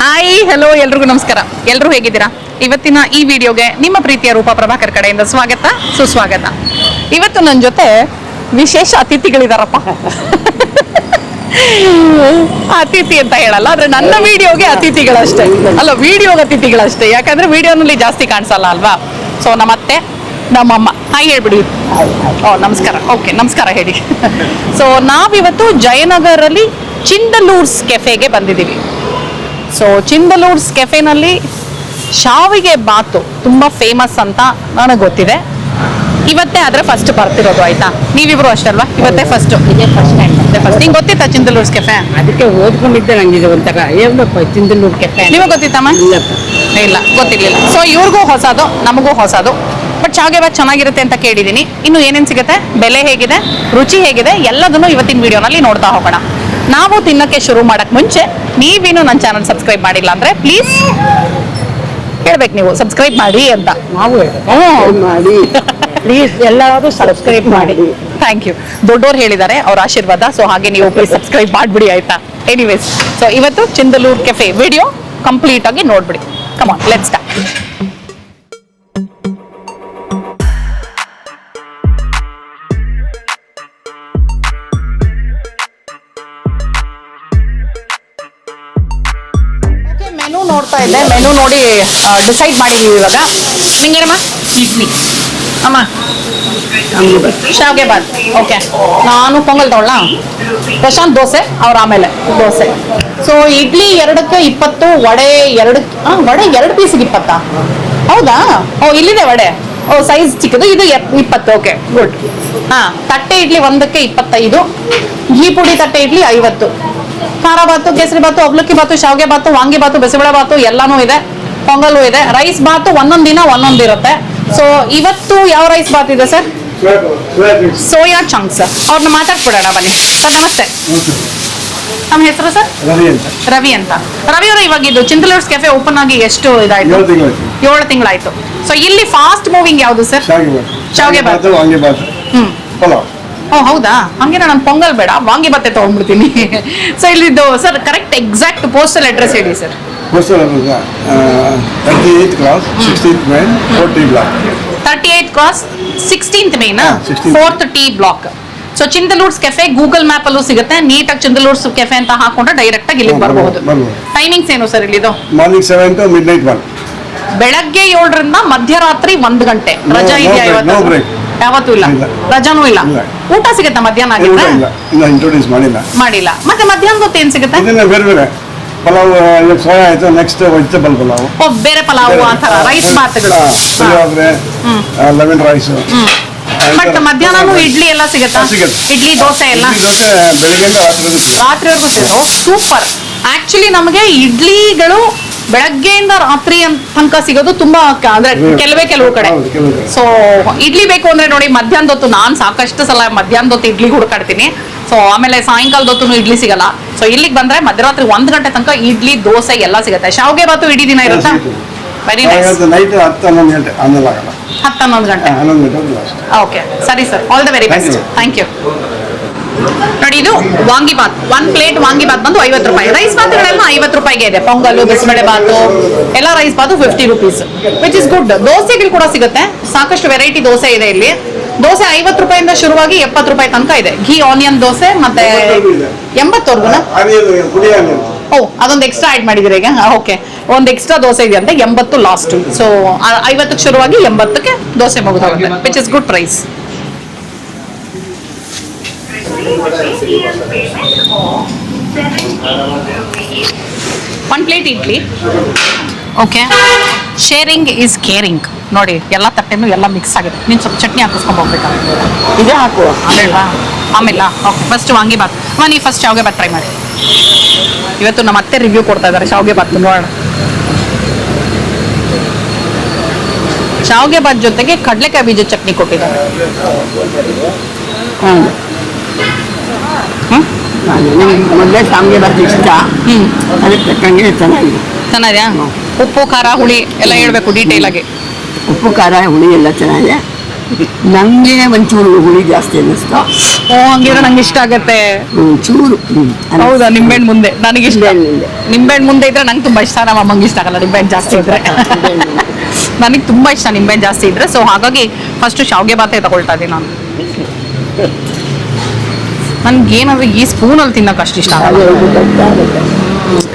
Hi hello ಎಲ್ರಿಗೂ ನಮಸ್ಕಾರ. ಎಲ್ಲರೂ ಹೇಗಿದ್ದೀರಾ? ಇವತ್ತಿನ ಈ ವಿಡಿಯೋಗೆ ನಿಮ್ಮ ಪ್ರೀತಿಯ ರೂಪ ಪ್ರಭಾಕರ್ ಕಡೆಯಿಂದ ಸ್ವಾಗತ, ಸುಸ್ವಾಗತ. ಇವತ್ತು ನನ್ನ ಜೊತೆ ವಿಶೇಷ ಅತಿಥಿಗಳಿದಾರಪ್ಪ. ಅತಿಥಿ ಅಂತ ಹೇಳಲ್ಲ, ಆದ್ರೆ ನನ್ನ ವಿಡಿಯೋಗೆ ಅತಿಥಿಗಳಷ್ಟೇ. ಅಲ್ಲ, ವಿಡಿಯೋಗೆ ಅತಿಥಿಗಳಷ್ಟೇ. ಯಾಕಂದ್ರೆ ವಿಡಿಯೋನಲ್ಲಿ ಜಾಸ್ತಿ ಕಾಣಿಸಲ್ಲ ಅಲ್ವಾ? ಸೊ ನಮ್ಮತ್ತೆ ನಮ್ಮಮ್ಮ. ಹಾಯ್ ಹೇಳ್ಬಿಡಿ. ಓ ನಮಸ್ಕಾರ. ಓಕೆ ನಮಸ್ಕಾರ ಹೇಳಿ. ಸೊ ನಾವಿವತ್ತು ಜಯನಗರಲ್ಲಿ ಚಿಂದಲೂರ್ಸ್ ಕೆಫೆಗೆ ಬಂದಿದ್ದೀವಿ. ಸೊ ಚಿಂದಲೂರ್ಸ್ ಕೆಫೆನಲ್ಲಿ ಶಾವಿಗೆ ಬಾತು ತುಂಬ ಫೇಮಸ್ ಅಂತ ನನಗೆ ಗೊತ್ತಿದೆ. ಇವತ್ತೇ ಆದರೆ ಫಸ್ಟ್ ಬರ್ತಿರೋದು ಆಯ್ತಾ? ನೀವಿಬ್ರು ಅಷ್ಟಲ್ವಾ? ಇವತ್ತೇ ಫಸ್ಟ್ ಇದೇ ಫಸ್ಟ್ ಟೈಮ್ ಫಸ್ಟ್ ನಿಂಗೆ ಗೊತ್ತಿತ್ತಾ ಚಿಂದಲೂರ್ಸ್ ಕೆಫೆ? ಅದಕ್ಕೆ ಓದ್ಕೊಂಡಿದ್ದೆ ನಂಗಿದೆ ಒಂಥರ. ಏನಪ್ಪ ಚಿಂದಲೂರ್ ಕೆಫೆ ನಿಮಗೆ ಗೊತ್ತಿತ್ತಮ್ಮ ಇಲ್ಲ. ಗೊತ್ತಿರಲಿಲ್ಲ. ಸೊ ಇವ್ರಿಗೂ ಹೊಸದು ನಮಗೂ ಹೊಸದು. ಬಟ್ ಶಾವಿಗೆ ಬಾತ್ ಚೆನ್ನಾಗಿರುತ್ತೆ ಅಂತ ಕೇಳಿದ್ದೀನಿ. ಇನ್ನು ಏನೇನು ಸಿಗುತ್ತೆ? ಬೆಲೆ ಹೇಗಿದೆ? ರುಚಿ ಹೇಗಿದೆ? ಎಲ್ಲದನ್ನು ಇವತ್ತಿನ ವಿಡಿಯೋನಲ್ಲಿ ನೋಡ್ತಾ ಹೋಗೋಣ. ನಾವು ತಿನ್ನಕ್ಕೆ ಶುರು ಮಾಡಕ್ ಮುಂಚೆ ನೀವೇನು ನನ್ನ ಚಾನಲ್ ಸಬ್ಸ್ಕ್ರೈಬ್ ಮಾಡಿಲ್ಲ ಅಂದ್ರೆ ಪ್ಲೀಸ್ ಹೇಳ್ಬೇಕು ನೀವು. ಸಬ್ಸ್ಕ್ರೈಬ್ ಮಾಡಿ ಅಂತ. ನಾವು. ಮಾಡಿ. ಪ್ಲೀಸ್ ಎಲ್ಲರೂ ಸಬ್ಸ್ಕ್ರೈಬ್ ಮಾಡಿ. ಥ್ಯಾಂಕ್ ಯು ದೊಡ್ಡೋರು ಹೇಳಿದ್ದಾರೆ ಅವ್ರ ಆಶೀರ್ವಾದ. ಸೊ ಹಾಗೆ ನೀವು ಪ್ಲೀಸ್ ಸಬ್ಸ್ಕ್ರೈಬ್ ಮಾಡ್ಬಿಡಿ ಆಯ್ತಾ? ಎನಿವೇಸ್ ಸೊ ಇವತ್ತು ಚಿಂದಲೂರ್ ಕೆಫೆ ವಿಡಿಯೋ ಕಂಪ್ಲೀಟ್ ಆಗಿ ನೋಡ್ಬಿಡಿ. ಕಮಾನ್ ಲೆಟ್ ನೋಡ್ತಾ ಇದ್ದೆ ಮೆನು ನೋಡಿ ಡಿಸೈಡ್ ಮಾಡಿದೀವಿ ಇವಾಗ. ನಿಂಗೇನಮ್ಮ ಇಡ್ಲಿ ಅಮ್ಮ. ಶಾವ್ಗೆ ಬಾತ್ ಓಕೆ ನಾನು ಪೊಂಗಲ್ ತಗೊಳ್ಳ? ಪ್ರಶಾಂತ್ ದೋಸೆ ಅವ್ರ ಆಮೇಲೆ ದೋಸೆ. ಸೊ ಇಡ್ಲಿ ಎರಡಕ್ಕೆ ಇಪ್ಪತ್ತು ವಡೆ ಎರಡು ಆ, ವಡೆ ಎರಡು ಪೀಸಿಗೆ ಇಪ್ಪತ್ತಾ? ಹೌದಾ? ಓ ಇಲ್ಲಿದೆ ವಡೆ. ಓ ಸೈಜ್ ಚಿಕ್ಕದು ಇದು ಎಪ್- ಇಪ್ಪತ್ತು. ಓಕೆ ಗುಡ್ ಹಾ ತಟ್ಟೆ ಇಡ್ಲಿ ಒಂದಕ್ಕೆ ಇಪ್ಪತ್ತೈದು. ಘೀ ಪುಡಿ ತಟ್ಟೆ ಇಡ್ಲಿ ಐವತ್ತು. ಖಾರ ಬಾತು ಕೇಸರಿ ಬಾತು ಅವಲಕ್ಕಿ ಬಾತು ಶಾವಿಗೆ ಬಾತು ವಾಂಗಿ ಬಾತು ಬಿಸಿಬೇಳೆ ಬಾತು ಎಲ್ಲಾನು ಇದೆ. ಪೊಂಗಲು ಇದೆ. ರೈಸ್ ಬಾತು ಒಂದೊಂದ್ ದಿನ ಒಂದೊಂದು ಇರುತ್ತೆ. ಸೊ ಇವತ್ತು ಯಾವ ರೈಸ್ ಬಾತ್ ಇದೆ ಸರ್? ಸೋಯಾ ಚಂಕ್ಸ್ ಅವ್ರನ್ನ ಮಾತಾಡ್ಬಿಡೋಣ ಬನ್ನಿ. ಸರ್ ನಮಸ್ತೆ. ನಮ್ಮ ಹೆಸರು ಸರ್? ರವಿ ಅಂತ. ರವಿ ಅವರು ಇವಾಗ ಇದು ಚಿಂತಲೂರ್ಸ್ ಕೆಫೆ ಓಪನ್ ಆಗಿ ಎಷ್ಟು ಇದಾಯ್ತು? ಏಳು ತಿಂಗಳಾಯ್ತು ಸೊ ಇಲ್ಲಿ ಫಾಸ್ಟ್ ಮೂವಿಂಗ್ ಯಾವುದು ಸರ್? ಶಾವಿಗೆ ಬಾತ್. ಹ್ಮ್. ಓ ಹೌದಾ? ಹಂಗೇನ ನಾನು ಪೊಂಗಲ್ ಬೇಡ. ವಾಂಗಿ ಬತ್ತೆ ತಗೊಂಡ್ಬಿಡ್ತೀನಿ. So ಇಲ್ಲಿದ್ದು sir correct exact postal address ಹೇಳಿ sir hostel thirty eighth class sixteenth main forty block thirty eighth cross sixteenth main fourth T block so Chindalurs cafe Google map ಅಲ್ಲೂ ಸಿಗುತ್ತೆ. ನೀಟಾಗಿ ಚಿಂದಲೂರ್ಸ್ ಕೆಫೆ ಅಂತ ಹಾಕೊಂಡ್ರೆ ಡೈರೆಕ್ಟ್ ಆಗಿ ಇಲ್ಲಿಗೆ ಬರಬಹುದು. ಟೈಮಿಂಗ್ಸ್ ಏನು ಸರ್ ಇಲ್ಲಿದು? Morning seven to midnight one ಬೆಳಗ್ಗೆ ಏಳರಿಂದ ಮಧ್ಯರಾತ್ರಿ ಒಂದು ಗಂಟೆ. ರಜಾ ಇದೆಯಾ ಇವತ್ತು. ಯಾವತ್ತೂ ಇಲ್ಲ. ಇಲ್ಲ. ರಜಾನೂ ಇಲ್ಲ. ಇಲ್ಲ. ಊಟ ಸಿಗುತ್ತಾ ಮಧ್ಯಾಹ್ನ ಊಟ ಆಗಿದ್ರೆ ಇಲ್ಲ. ಇಂಟ್ರೊಡ್ಯೂಸ್ ಮಾಡಿಲ್ಲ. ಮಾಡಿಲ್ಲ. ಮತ್ತೆ ಮಧ್ಯಾಹ್ನ ಹೊತ್ತು ಏನ್ ಸಿಗುತ್ತೆ? ಇದನ್ನ ಬೇರೆ ಬೇರೆ. ಪಲಾವ್ ಸೋಯಾ ಆಯ್ತು ನೆಕ್ಸ್ಟ್ ವೆಜಿಟೇಬಲ್ ಪಲಾವ್. ಓ, ಬೇರೆ ಪಲಾವು ಆ ಥರ ರೈಸ್ ಬಾತ್ಗಳು ಪುಳಿಯೋಗರೆ ಲೆಮನ್ ರೈಸ್ ಬಟ್ ಮಧ್ಯಾಹ್ನನೂ ಇಡ್ಲಿ ಎಲ್ಲ ಸಿಗುತ್ತಾ? ಸಿಗುತ್ತೆ. ಇಡ್ಲಿ ದೋಸೆ ಎಲ್ಲ? ದೋಸೆ ಬೆಳಿಗ್ಗೆಯಿಂದ ರಾತ್ರಿ ರಾತ್ರಿವರೆಗೂ ಸೂಪರ್. ಆಕ್ಚುಲಿ ನಮಗೆ ಇಡ್ಲಿಗಳು ಬೆಳಗ್ಗೆಯಿಂದ ರಾತ್ರಿ ತನಕ ಸಿಗೋದು ತುಂಬಾ ಕ- ಅಂದ್ರೆ ಕೆಲವೇ ಕೆಲವು ಕಡೆ. ಹೌದು, ಕೆಲವು ಕಡೆ. ಸೊ ಇಡ್ಲಿ ಬೇಕು ಅಂದ್ರೆ ನೋಡಿ ಮಧ್ಯಾಹ್ನದ ಹೊತ್ತು ನಾನ್ ಸಾಕಷ್ಟು ಸಲ ಮಧ್ಯಾಹ್ನದ ಹೊತ್ತು ಇಡ್ಲಿ ಹುಡುಕಾಡ್ತೀನಿ. ಸೊ ಆಮೇಲೆ ಸಾಯಂಕಾಲದ ಹೊತ್ತು ಇಡ್ಲಿ ಸಿಗಲ್ಲ. ಸೊ ಇಲ್ಲಿಗೆ ಬಂದ್ರೆ ಮಧ್ಯರಾತ್ರಿ ಒಂದ್ ಗಂಟೆ ತನಕ ಇಡ್ಲಿ ದೋಸೆ ಎಲ್ಲ ಸಿಗುತ್ತೆ. ಶಾವಿಗೆ ಬಾತು ಇಡೀ ದಿನ ಇರುತ್ತಾ? ವೆರಿ ನೈಸ್ ನೈಟ್ ಹತ್ತು ಹನ್ನೊಂದು ಗಂಟೆ ಆಮೇಲೆ ಆಗಲ್ಲ. ಹತ್ತು ಹನ್ನೊಂದು ಗಂಟೆ. ಹನ್ನೊಂದು ಗಂಟೆ ಲಾಸ್ಟ್ ಓಕೆ ಸರಿ sir all the very Thank best you. Thank you ನೋಡಿ ಇದು ವಾಂಗಿ ಬಾತ್ ಒನ್ ಪ್ಲೇಟ್ ವಾಂಗಿ ಬಾತ್ ಬಂದು ಐವತ್ತು ರೂಪಾಯಿ. ರೈಸ್ ಬಾತ್ಗಳೆಲ್ಲ ಐವತ್ತು ರೂಪಾಯಿಗೆ ಇದೆ. ಪೊಂಗಲ್ಲು ಬಿಸಿಬೇಳೆ ಬಾತು ಎಲ್ಲ rice bath fifty rupees which is good ದೋಸೆಗಳು ಕೂಡ ಸಿಗುತ್ತೆ. ಸಾಕಷ್ಟು ವೆರೈಟಿ ದೋಸೆ ಇದೆ ಇಲ್ಲಿ. ದೋಸೆ ಐವತ್ತು ರೂಪಾಯಿಂದ ಶುರುವಾಗಿ ಎಪ್ಪತ್ತು ರೂಪಾಯಿ ತನಕ ಇದೆ. ಘೀ ಆನಿಯನ್ ದೋಸೆ ಮತ್ತೆ ಎಂಬತ್ತವರೆಗೂ ಓ ಅದೊಂದು ಎಕ್ಸ್ಟ್ರಾ ಆಡ್ ಮಾಡಿದಿರಿ ಈಗ? ಓಕೆ ಒಂದು ಎಕ್ಸ್ಟ್ರಾ ದೋಸೆ ಇದೆ ಅಂತ ಎಂಬತ್ತು ಲಾಸ್ಟ್ ಸೊ ಐವತ್ತಕ್ಕೆ ಶುರುವಾಗಿ ಎಂಬತ್ತಕ್ಕೆ dosa ಮುಗಿದೋಗುತ್ತೆ. Which is good price one plate idli okay sharing is caring ನೋಡಿ ಎಲ್ಲ ತಟ್ಟೆನೂ ಎಲ್ಲ ಮಿಕ್ಸ್ ಆಗಿದೆ ನೀನು ಸ್ವಲ್ಪ ಚಟ್ನಿ ಹಾಕಿಸ್ಕೊಂಡು ಇದೇ ಹಾಕುವ. ಆಮೇಲೆ ಆಮೇಲೆ? ಓಕೆ ಫಸ್ಟ್ ವಾಂಗಿ ಬಾತ್ ಅಮ್ಮ ನೀವು ಫಸ್ಟ್ ಶಾವ್ಗೆ ಬಾತ್ ಟ್ರೈ ಮಾಡಿ. ಇವತ್ತು ನಮ್ಮ ಅತ್ತೆ ರಿವ್ಯೂ ಕೊಡ್ತಾ ಇದ್ದಾರೆ ಶಾವ್ಗೆ ಬಾತ್ ನೋಡೋಣ. ಶಾವ್ಗೆ ಬಾತ್ ಜೊತೆಗೆ ಕಡಲೆಕಾಯಿ ಬೀಜ ಚಟ್ನಿ ಕೊಟ್ಟಿದ್ದಾರೆ. ಹ್ಞೂ ಮೊದಲೇ ಶಾವಿಗೆ ಬರ್ತಿ ಇಷ್ಟ. ಅದಕ್ಕೆ ತಕ್ಕಂಗೆ ಚೆನ್ನಾಗಿದೆ. ಚೆನ್ನಾಗಿದೆಯಾ? ಉಪ್ಪು ಖಾರ ಹುಳಿ ಎಲ್ಲ ಹೇಳ್ಬೇಕು ಡೀಟೇಲ್ ಆಗಿ. ಉಪ್ಪು ಖಾರ ಹುಳಿ ಎಲ್ಲ ಚೆನ್ನಾಗಿದೆ. ನಂಗೆ ಒಂಚೂರು ಹುಳಿ ಜಾಸ್ತಿ ಅನ್ನಿಸ್ತು. ಓ ಹಂಗಿದ್ರೆ ನಂಗೆ ಇಷ್ಟ ಆಗತ್ತೆ. ಚೂರು. ಹೌದಾ ನಿಂಬೆಹಣ್ಣು ಮುಂದೆ? ನನಗೆ ಇಷ್ಟ. ನಿಂಬೆಹಣ್ಣು ಮುಂದೆ. ನಿಂಬೆಹಣ್ಣು ಮುಂದೆ ಇದ್ರೆ ನಂಗೆ ತುಂಬಾ ಇಷ್ಟ. ನಮ್ಮ ಅಮ್ಮಂಗೆ ಇಷ್ಟ ಆಗಲ್ಲ ನಿಂಬೆಹಣ್ಣು ಜಾಸ್ತಿ ಇದ್ರೆ. ನನಗೆ ತುಂಬಾ ಇಷ್ಟ ನಿಂಬೆಹಣ್ಣು ಜಾಸ್ತಿ ಇದ್ರೆ. ಸೊ ಹಾಗಾಗಿ ಫಸ್ಟ್ ಶಾವ್ಗೆ ಬಾತೆ ತಗೊಳ್ತಾ ಇದ್ದೀನಿ ನಾನು. ನನ್ಗೆ ಏನಾದ್ರು ಈ ಸ್ಪೂನಲ್ಲಿ ತಿನ್ನಕ್ಕೆ ಅಷ್ಟು ಇಷ್ಟ ಆಗಲ್ಲ.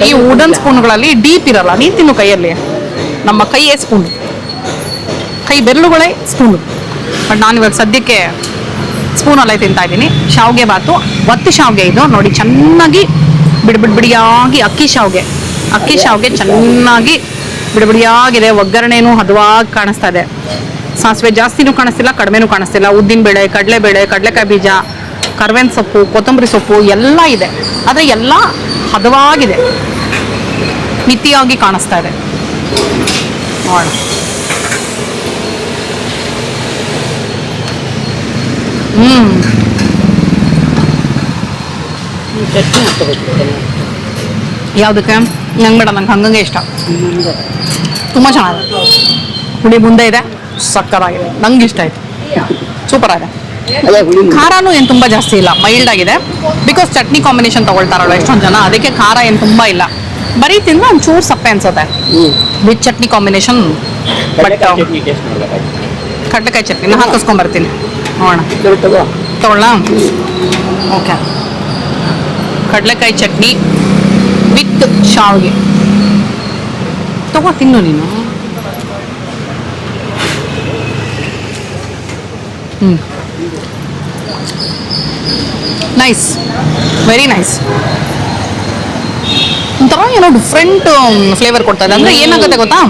ಈ ವುಡನ್ ಸ್ಪೂನ್ಗಳಲ್ಲಿ ಡೀಪ್ ಇರಲ್ಲ, ನೀನ್ ತಿನ್ನು ಕೈಯಲ್ಲಿ. ನಮ್ಮ ಕೈಯೇ ಸ್ಪೂನ್ ಕೈ ಬೆರಳುಗಳೇ ಸ್ಪೂನು ಬಟ್ ನಾನು ಇವಾಗ ಸದ್ಯಕ್ಕೆ ಸ್ಪೂನಲ್ಲೇ ತಿಂತಾ ಇದ್ದೀನಿ. ಶಾವ್ಗೆ ಬಾತು, ಒತ್ತಿ ಶಾವ್ಗೆ ಇದು. ನೋಡಿ, ಚೆನ್ನಾಗಿ ಬಿಡ್ ಬಿಡ್ ಬಿಡಿಯಾಗಿ ಅಕ್ಕಿ ಶಾವ್ಗೆ. ಅಕ್ಕಿ ಶಾವ್ಗೆ ಚೆನ್ನಾಗಿ ಬಿಡಿಬಿಡಿಯಾಗಿದೆ ಒಗ್ಗರಣೆನೂ ಹದವಾಗಿ ಕಾಣಿಸ್ತಾ ಇದೆ. ಸಾಸಿವೆ ಜಾಸ್ತಿನೂ ಕಾಣಿಸ್ತಿಲ್ಲ, ಕಡಿಮೆನೂ ಕಾಣಿಸ್ತಿಲ್ಲ. ಉದ್ದಿನ ಬೇಳೆ, ಕಡಲೆಬೇಳೆ, ಕಡಲೆಕಾಯಿ ಬೀಜ ಕರ್ಬೇವಿನ ಸೊಪ್ಪು ಕೊತ್ತಂಬರಿ ಸೊಪ್ಪು ಎಲ್ಲ ಇದೆ. ಆದರೆ ಎಲ್ಲ ಹದವಾಗಿದೆ. ಮಿತಿಯಾಗಿ ಕಾಣಿಸ್ತಾ ಇದೆ. ನೋಡೋಣ. ಹಾಕ್ಕೋಬೇಕು. ಯಾವುದಕ್ಕೆ? ನಂಗೆ ಬೇಡ ನಂಗೆ ಹಂಗಂಗೆ ಇಷ್ಟ. ತುಂಬ ಚೆನ್ನಾಗಿದೆ. ಹುಳಿ ಮುಂದೆ ಇದೆ ಸಕ್ಕರಾಗಿದೆ ನಂಗೆ ಇಷ್ಟ ಆಯ್ತು. ಸೂಪರ್ ಆಗಿದೆ. ಖಾರನೂ ಏನು ತುಂಬ ಜಾಸ್ತಿ ಇಲ್ಲ. ಮೈಲ್ಡ್ ಆಗಿದೆ. ಬಿಕಾಸ್ ಚಟ್ನಿ ಕಾಂಬಿನೇಷನ್ ತಗೊಳ್ತಾರಲ್ಲ ಎಷ್ಟೊಂದು ಜನ ಅದಕ್ಕೆ ಖಾರ ಏನು ತುಂಬ ಇಲ್ಲ. ಬರೀ ತಿಂದ್ರೆ ಒಂದು ಚೂರು ಸಪ್ಪೆ ಅನ್ಸುತ್ತೆ. With chutney combination but chutney ಚಟ್ನಿನ ಹಾಕಿಸ್ಕೊಂಬರ್ತೀನಿ ನೋಡೋಣ. ತಗೊಳ್ಳ? ಓಕೆ. ಕಡಲೆಕಾಯಿ ಚಟ್ನಿ ವಿತ್ ಶಾವಿಗೆ. ತಗೋ ತಿನ್ನು ನೀನು. ಹ್ಞೂ ನೈಸ್ ವೆರಿ ನೈಸ್ ಒಂಥರ ಏನೋ ಡಿಫ್ರೆಂಟ್ ಫ್ಲೇವರ್ ಕೊಡ್ತದೆ ಅಂದರೆ ಏನಾಗುತ್ತೆ ಗೊತ್ತಾ?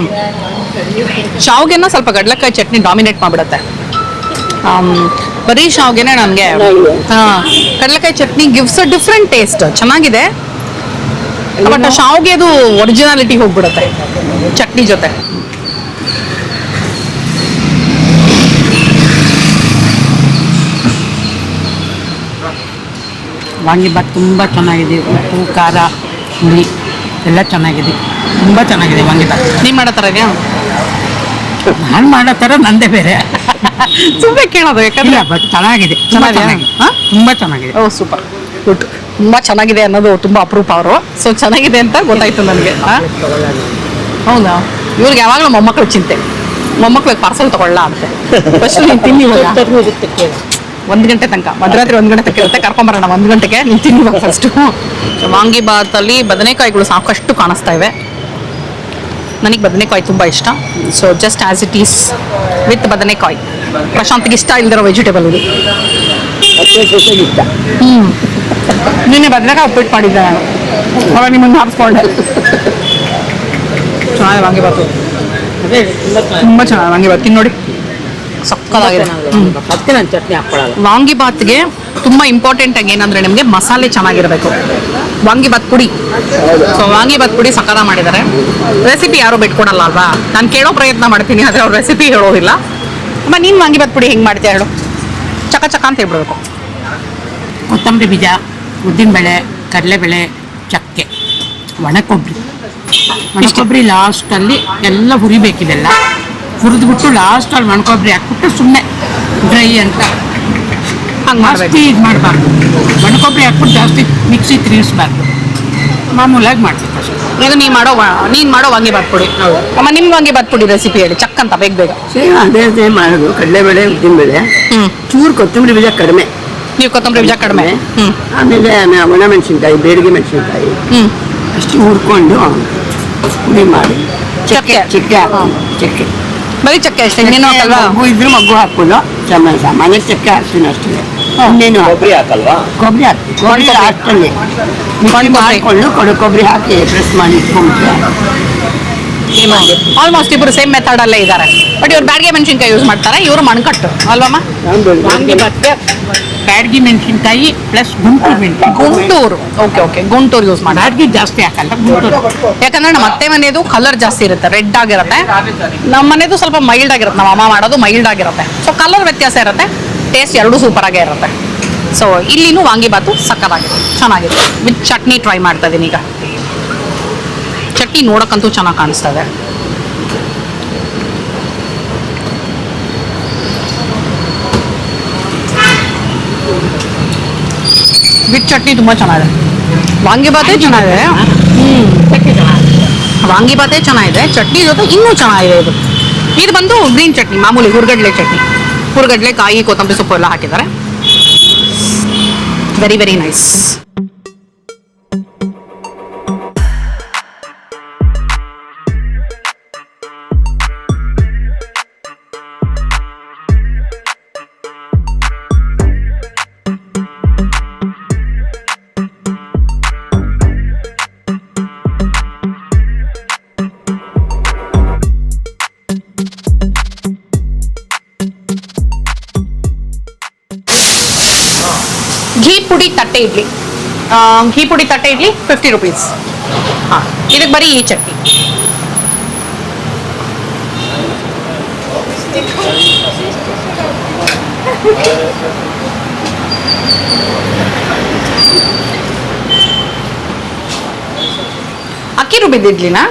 ಶಾವ್ಗೆನ ಸ್ವಲ್ಪ ಗಡ್ಲಕಾಯಿ ಚಟ್ನಿ ಡಾಮಿನೇಟ್ ಮಾಡಿಬಿಡುತ್ತೆ. ಬರೀ ಶಾವ್ಗೆನೆ ನನಗೆ ಹಾಂ. ಕಡಲೆಕಾಯಿ chutney gives a different taste ಚೆನ್ನಾಗಿದೆ. ಬಟ್ ಶಾವ್ಗೆ ಅದು ಒರಿಜಿನಾಲಿಟಿ ಹೋಗ್ಬಿಡುತ್ತೆ. ಚಟ್ನಿ ಜೊತೆ. ವಾಂಗಿಬಾತ್ ತುಂಬ ಚೆನ್ನಾಗಿದೆ. ಉಪ್ಪು ಖಾರ ಹುಳಿ ಎಲ್ಲ ಚೆನ್ನಾಗಿದೆ. ತುಂಬ ಚೆನ್ನಾಗಿದೆ ವಾಂಗಿಬಾತ್ ನೀವು ಮಾಡೋ ಥರ ಇದೆಯಾ? ನಾನು ಮಾಡೋ ಥರ ನಂದೇ ಬೇರೆ. ಸುಮ್ಮನೆ ಕೇಳೋದು ಯಾಕಂದ್ರೆ ಬಟ್ ಚೆನ್ನಾಗಿದೆ? ಚೆನ್ನಾಗಿದೆ? ಹಾ? ತುಂಬ ಚೆನ್ನಾಗಿದೆ. ಓ ಸೂಪರ್ ಗುಡ್ ತುಂಬ ಚೆನ್ನಾಗಿದೆ ಅನ್ನೋದು ತುಂಬ ಅಪರೂಪ ಅವರು. ಸೊ ಚೆನ್ನಾಗಿದೆ ಅಂತ ಗೊತ್ತಾಯ್ತು ನನಗೆ. ಹೌದಾ? ಇವ್ರಿಗೆ ಯಾವಾಗಲೂ ಮೊಮ್ಮಕ್ಕಳು ಚಿಂತೆ. ಮೊಮ್ಮಕ್ಳಿಗೆ ಪಾರ್ಸಲ್ ತಗೊಳ್ಳ ಅಂತೆ. ಫಸ್ಟ್ ನೀನು ತಿನ್ನಿ ಒಂದು ಗಂಟೆ ತನಕ. ಮಧ್ಯರಾತ್ರಿ ಒಂದು ಗಂಟೆ ತನಕ ಇರುತ್ತೆ. ಕರ್ಕೊಂಬರೋಣ ಒಂದು ಗಂಟೆಗೆ. ನೀವು ತಿನ್ಬೇಕು ಫಸ್ಟು ವಾಂಗಿ ಬಾತಲ್ಲಿ ಬದನೆಕಾಯಿಗಳು ಸಾಕಷ್ಟು ಕಾಣಿಸ್ತಾ ಇವೆ. ನನಗೆ ಬದನೆಕಾಯಿ ತುಂಬ ಇಷ್ಟ. So just as it is with ಬದನೆಕಾಯಿ. ಪ್ರಶಾಂತ್ಗೆ ಇಷ್ಟ ಇಲ್ದಿರೋ ವೆಜಿಟೇಬಲ್ ಇದು. ಹ್ಮ್. ನಿನ್ನೆ ಬದನೆಕಾಯಿ ಉಪ್ಪಿಟ್ಟು ಮಾಡಿದ್ದೆ ನಾನು. ಅವಾಗ ನಿಮ್ಮನ್ನು ಹಾರಿಸ್ಕೊಂಡೆ. ಚೆನ್ನಾಗಿ ವಾಂಗಿಬಾತು ತುಂಬ ತುಂಬ ಚೆನ್ನಾಗಿ ವಾಂಗಿಬಾತ್ ಬಾತ್. ನೋಡಿ ಸಕ್ಕತ್ತಾಗಿದೆ. ಅದಕ್ಕೆ ನಾನು ಚಟ್ನಿ ಹಾಕೊಳ್ಳೋದು ವಾಂಗಿಬಾತ್ಗೆ ತುಂಬ ಇಂಪಾರ್ಟೆಂಟ್ ಆಗಿ ಏನಂದ್ರೆ ನಿಮಗೆ ಮಸಾಲೆ ಚೆನ್ನಾಗಿರಬೇಕು. ವಾಂಗಿಬಾತ್ ಪುಡಿ. ಸೊ ವಾಂಗಿಬಾತ್ ಪುಡಿ ಸಕ್ಕದ ಮಾಡಿದ್ದಾರೆ. ರೆಸಿಪಿ ಯಾರು ಬಿಟ್ಕೊಡಲ್ಲ ಅಲ್ವಾ? ನಾನು ಕೇಳೋ ಪ್ರಯತ್ನ ಮಾಡ್ತೀನಿ ಆದರೆ ಅವ್ರ ರೆಸಿಪಿ ಹೇಳೋದಿಲ್ಲ. ಅಮ್ಮ ನೀನು ವಾಂಗಿಬಾತ್ ಪುಡಿ ಹೆಂಗೆ ಮಾಡ್ತೀಯ ಹೇಳು. ಚಕ ಚಕ ಅಂತ ಹೇಳ್ಬಿಡ್ಬೇಕು. ಕೊತ್ತಂಬರಿ ಬೀಜ ಉದ್ದಿನಬೇಳೆ ಕಡಲೆಬೇಳೆ ಚಕ್ಕೆ. ಒಣಕೊಬ್ಬರಿ ಒಣಕೊಬ್ಬರಿ ಲಾಸ್ಟಲ್ಲಿ ಎಲ್ಲ ಹುರಿಬೇಕಿದೆಲ್ಲ ಹುರಿದ್ಬಿಟ್ಟು ಲಾಸ್ಟಲ್ಲಿ ಒಣಕೊಬ್ಬರಿ ಹಾಕ್ಬಿಟ್ಟು ಸುಮ್ಮನೆ ಡ್ರೈ ಅಂತ. ಹಂಗೆ ಜಾಸ್ತಿ ಇದು ಮಾಡಬಾರ್ದು. ಒಣಕೊಬ್ಬರಿ ಹಾಕ್ಬಿಟ್ಟು ಜಾಸ್ತಿ ಮಿಕ್ಸಿ ತಿರುಗಿಸ್ಬಾರ್ದು ಮಾಮೂಲಾಗಿ ಮಾಡ್ಬೇಕು ಅಷ್ಟೇ. ಇದು ನೀ ಮಾಡೋ ನೀನು ಮಾಡೋ ವಾಂಗಿ ಪುಡಿ ಅಮ್ಮ ನಿಮ್ಗೆ ವಾಂಗಿ ಪುಡಿ ರೆಸಿಪಿ ಹೇಳಿ. ಚಕ್ ಅಂತ ಬೇಗ ಬೇಗ. ಸೇಮ್ ಅದೇ ಅದೇ ಮಾಡೋದು. ಕಡಲೆಬೇಳೆ ಉದ್ದಿನಬೇಳೆ ಚೂರು ಕೊತ್ತಂಬರಿ ಬೀಜ ಕಡಿಮೆ. ನೀವು ಕೊತ್ತಂಬರಿ ಬೀಜ ಕಡಿಮೆ. ಆಮೇಲೆ ಒಣ ಮೆಣಸಿನ್ಕಾಯಿ ಬೇಡಿಗೆ ಮೆಣಸಿನ್ಕಾಯಿ. ಅಷ್ಟು ಹುರ್ಕೊಂಡು ಪುಡಿ ಮಾಡಿ. ಚಕ್ಕೆ. ಚಕ್ಕೆ. ಚಕ್ಕೆ. ಬರೀ ಚಕ್ಕೆ ಅಷ್ಟೇ ಇನ್ನೇನು ಹಾಕಲ್ವಾ? ಮಗು ಇದ್ರೆ ಮಗು ಹಾಕೋದು ಸಾಮಾನ್ಯ ಸಾಮಾನ್ಯ ಚಕ್ಕೆ ಹಾಕ್ತೀನಿ ಅಷ್ಟೇ. ಇನ್ನೇನು ಕೊಬ್ಬರಿ ಹಾಕಲ್ವಾ? ಕೊಬ್ಬರಿ ಹಾಕಿ ಕೊಬ್ಬರಿ ಹಾಕ್ತಲ್ಲಿ. ಮಾಡಿಕೊಂಡು ಕೊಡು ಕೊಬ್ಬರಿ ಹಾಕಿ ಪ್ರೆಸ್ ಮಾಡಿ ಇಟ್ಕೊಂಡ್ಬಿಟ್ರೆ ಆಲ್ಮೋಸ್ಟ್ ಇಬ್ಬರು ಸೇಮ್ ಮೆಥಡ್ ಅಲ್ಲೇ ಇದ್ದಾರೆ. ಬಟ್ ಇವ್ರು ಬ್ಯಾಡ್ಗೆ ಮೆಣಸಿನ್ಕಾಯಿ ಯೂಸ್ ಮಾಡ್ತಾರೆ? ಇವರು ಮಣ್ಕಟ್ಟು. ಅಲ್ವಮ್ಮ? ಬ್ಯಾಡಗಿ ಮೆಣಸಿನ್ಕಾಯಿ ಪ್ಲಸ್ ಗುಂಟೂರು ಮೆಣಸಿನ Guntur. Okay okay Guntur use ಮಾಡಿ. ಬ್ಯಾಡ್ಗಿ ಜಾಸ್ತಿ ಹಾಕಲ್ಲ ಗುಂಟೂರು. ಯಾಕಂದ್ರೆ ನಮ್ಮ ಅತ್ತೆ ಮನೆಯದು ಕಲರ್ ಜಾಸ್ತಿ ಇರುತ್ತೆ ರೆಡ್ ಆಗಿರುತ್ತೆ. ನಮ್ಮ ಮನೆಯದು ಸ್ವಲ್ಪ ಮೈಲ್ಡ್ ಆಗಿರುತ್ತೆ ನಮ್ಮ ಅಮ್ಮ ಮಾಡೋದು ಮೈಲ್ಡ್ ಆಗಿರುತ್ತೆ. ಸೊ ಕಲರ್ ವ್ಯತ್ಯಾಸ ಇರುತ್ತೆ ಟೇಸ್ಟ್ ಎರಡೂ ಸೂಪರ್ ಆಗೇ ಇರುತ್ತೆ. ಸೊ ಇಲ್ಲಿನೂ ವಾಂಗಿಬಾತು ಸಕ್ಕತ್ತಾಗಿದೆ ಚೆನ್ನಾಗಿದೆ. ವಿತ್ ಚಟ್ನಿ ಟ್ರೈ ಮಾಡ್ತಾ ಇದೀನಿ ಈಗ. ಚಟ್ನಿ ನೋಡೋಕ್ಕಂತೂ ಚೆನ್ನಾಗಿ ಕಾಣಿಸ್ತಾ ಇದೆ. ವಿತ್ ಚಟ್ನಿ ತುಂಬ ಚೆನ್ನಾಗಿದೆ. ವಾಂಗಿಬಾತೆ ಚೆನ್ನಾಗಿದೆ. ಹ್ಮ್. ವಾಂಗಿಬಾತೆ ಚೆನ್ನಾಗಿದೆ. ಚಟ್ನಿ ಜೊತೆ ಇನ್ನೂ ಚೆನ್ನಾಗಿದೆ ಇದು. ಇದು ಬಂದು ಗ್ರೀನ್ ಚಟ್ನಿ ಮಾಮೂಲಿ ಹುರ್ಗಡ್ಲೆ ಚಟ್ನಿ. ಹುರ್ಗಡ್ಲೆ ಕಾಯಿ ಕೊತ್ತಂಬರಿ ಸೊಪ್ಪು ಎಲ್ಲ ಹಾಕಿದ್ದಾರೆ. ವೆರಿ ವೆರಿ ನೈಸ್ ಘೀ ಪುಡಿ ತಟ್ಟೆ ಇಡ್ಲಿ ಫಿಫ್ಟಿ ರುಪೀಸ್ ಹಾಂ ಇದಕ್ಕೆ ಬರೀ ಈ ಚಟ್ನಿ. ಅಕ್ಕಿ ರುಬ್ಬಿದ ಇಡ್ಲಿನಾ.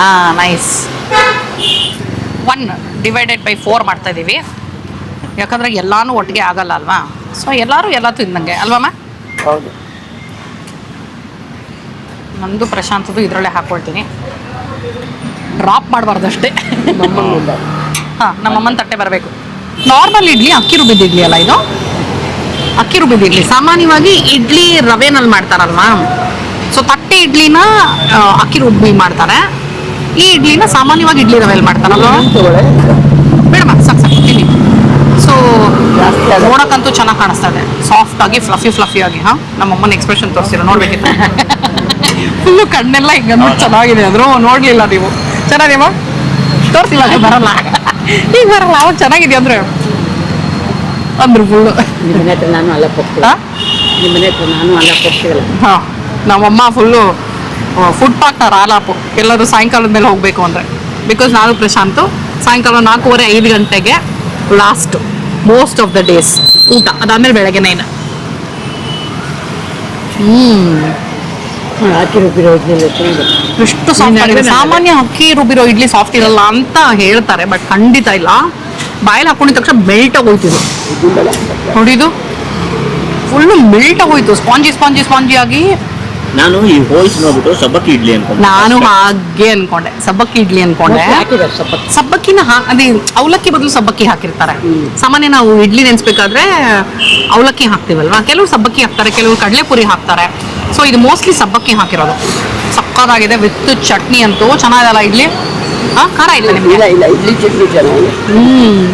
ಹಾಂ nice one divided by four ಮಾಡ್ತಾ ಇದ್ದೀವಿ ಯಾಕಂದ್ರೆ ಎಲ್ಲಾನು ಒಟ್ಟಿಗೆ ಆಗಲ್ಲ ಅಲ್ವಾ? ಸೊ ಎಲ್ಲರೂ ಎಲ್ಲ ತಿಂದಂಗೆ. ಅಲ್ವಮ್ಮ ಹೌದು. ನಂದು ಪ್ರಶಾಂತದ್ದು ಇದರಲ್ಲೇ ಹಾಕ್ಕೊಳ್ತೀನಿ ಡ್ರಾಪ್ ಮಾಡಬಾರ್ದು ಅಷ್ಟೇ ಹಾಂ ನಮ್ಮಮ್ಮನ ತಟ್ಟೆ ಬರಬೇಕು. ನಾರ್ಮಲ್ ಇಡ್ಲಿ ಅಕ್ಕಿ ರುಬ್ಬಿದ ಇಡ್ಲಿ ಅಲ್ಲ ಇದು? ಅಕ್ಕಿ ರುಬ್ಬಿದ ಇಡ್ಲಿ ಸಾಮಾನ್ಯವಾಗಿ ಇಡ್ಲಿ ರವೆನಲ್ಲಿ ಮಾಡ್ತಾರಲ್ವಾ? ಸೊ ತಟ್ಟೆ ಇಡ್ಲಿನ ಅಕ್ಕಿ ರುಬ್ಬಿ ಮಾಡ್ತಾರೆ. ಈ ಇಡ್ಲಿನ ಸಾಮಾನ್ಯವಾಗಿ ಇಡ್ಲಿ ರವೆಯಲ್ಲಿ ಮಾಡ್ತಾರಲ್ವಾ? ಬೇಡಮ್ಮ ಸಾಕು ಸಾಕು ತಿನ್ನಿ. ಸೊ ನೋಡಕ್ಕಂತೂ ಚೆನ್ನಾಗಿ ಕಾಣಿಸ್ತಾ ಇದೆ. ಸಾಫ್ಟ್ ಆಗಿ ಫ್ಲಫಿ ಫ್ಲಫಿ ಆಗಿ ನಮ್ಮ ನಮ್ಮಮ್ಮನ ಎಕ್ಸ್ಪ್ರೆಷನ್ ತೋರಿಸ್ತೀರ ನೋಡ್ಬೇಕಿತ್ತು ಫುಲ್ಲು ಕಣ್ಣೆಲ್ಲ ಹಿಂಗೆ ಅಂದ್ಬಿಟ್ಟು ಚೆನ್ನಾಗಿದೆ. ಅಂದ್ರು ನೋಡ್ಲಿಲ್ಲ ನೀವು. ಚೆನ್ನಾಗಿವ ತೋರಿಸಿಲ್ಲ ಬರಲ್ಲ. ಈಗ ಬರಲ್ಲ ಅವಾಗ ಚೆನ್ನಾಗಿದೆ ಅಂದ್ರೆ. ಅಂದ್ರು ಫುಲ್ಲು ನಿಮ್ಮನೆ ಹತ್ರ ನಾನು ಅಲ್ಲ ಹೋಗ್ತೀವಿ ನಿಮ್ಮ ಮನೆ ಹತ್ರ ನಾನು ಅಲ್ಲ ಹೋಗ್ತೀವಲ್ಲ ಹಾಂ ನಮ್ಮಮ್ಮ ಫುಲ್ಲು ಫುಡ್ ಪಾರ್ಟ್ನರ್ ಆಲಾಪು ಎಲ್ಲರೂ ಸಾಯಂಕಾಲದ ಮೇಲೆ ಹೋಗಬೇಕು ಅಂದರೆ. ಬಿಕಾಸ್ ನಾನು ಪ್ರಶಾಂತು ಸಾಯಂಕಾಲ ನಾಲ್ಕೂವರೆ ಐದು ಗಂಟೆಗೆ last most of the days ಊಟ ಅದಾದ್ಮೇಲೆ ಬೆಳಗ್ಗೆ ನೈನ್ ರುಬ್ಬಿರೋ ಇಡ್ಲಿ ಎಷ್ಟು ಸಾಫ್ಟ್ ಆಗಿದೆ. ಸಾಮಾನ್ಯ ಅಕ್ಕಿ ರುಬ್ಬಿರೋ ಇಡ್ಲಿ ಸಾಫ್ಟ್ ಇರಲ್ಲ ಅಂತ ಹೇಳ್ತಾರೆ ಬಟ್ ಖಂಡಿತ ಇಲ್ಲ. ಬಾಯಲ್ಲಿ ಹಾಕೊಂಡಿದ ತಕ್ಷಣ ಮೆಲ್ಟ್ ಆಗೋಯ್ತಿದ್ರು ನೋಡಿದು ಫುಲ್ ಫುಲ್ಲು ಮೆಲ್ಟ್ ಆಗೋಯ್ತು. ಸ್ಪಾಂಜಿ ಸ್ಪಾಂಜಿ ಸ್ಪಾಂಜಿ ಆಗಿ ನಾನು ಈ ಹೋಲ್ಸ್ ನೋಡ್ಬಿಟ್ಟು ಸಬ್ಬಕ್ಕಿ ಇಡ್ಲಿ ಅನ್ಕೊಂಡೆ. ನಾನು ಹಾಗೆ ಅನ್ಕೊಂಡೆ. ಸಬ್ಬಕ್ಕಿ ಇಡ್ಲಿ ಅನ್ಕೊಂಡೆ. ಸಬ್ಬಕ್ಕಿನ ಹಾ ಅದೇ ಅವಲಕ್ಕಿ ಬದಲು ಸಬ್ಬಕ್ಕಿ ಹಾಕಿರ್ತಾರೆ. ಸಾಮಾನ್ಯ ನಾವು ಇಡ್ಲಿ ನೆನ್ಸ್ಬೇಕಾದ್ರೆ ಅವಲಕ್ಕಿ ಹಾಕ್ತಿವಲ್ವಾ? ಕೆಲವು ಸಬ್ಬಕ್ಕಿ ಹಾಕ್ತಾರೆ ಕೆಲವು ಕಡಲೆಪುರಿ ಹಾಕ್ತಾರೆ. ಸೊ ಇದು ಮೋಸ್ಟ್ಲಿ ಸಬ್ಬಕ್ಕಿ ಹಾಕಿರೋದು. ಸಕ್ಕದಾಗಿದೆ ವಿತ್ ಚಟ್ನಿ ಅಂತೂ. ಚೆನ್ನಾಗಿದಲ್ಲ ಇಡ್ಲಿ? ಹಾ ಖಾರ ಇಲ್ಲ ನಿಮ್ಗೆ? ಇಲ್ಲ ಇಲ್ಲ ಇಡ್ಲಿ ಚಟ್ನಿ ಚೆನ್ನಾಗಿದೆ. ಹ್ಮ್.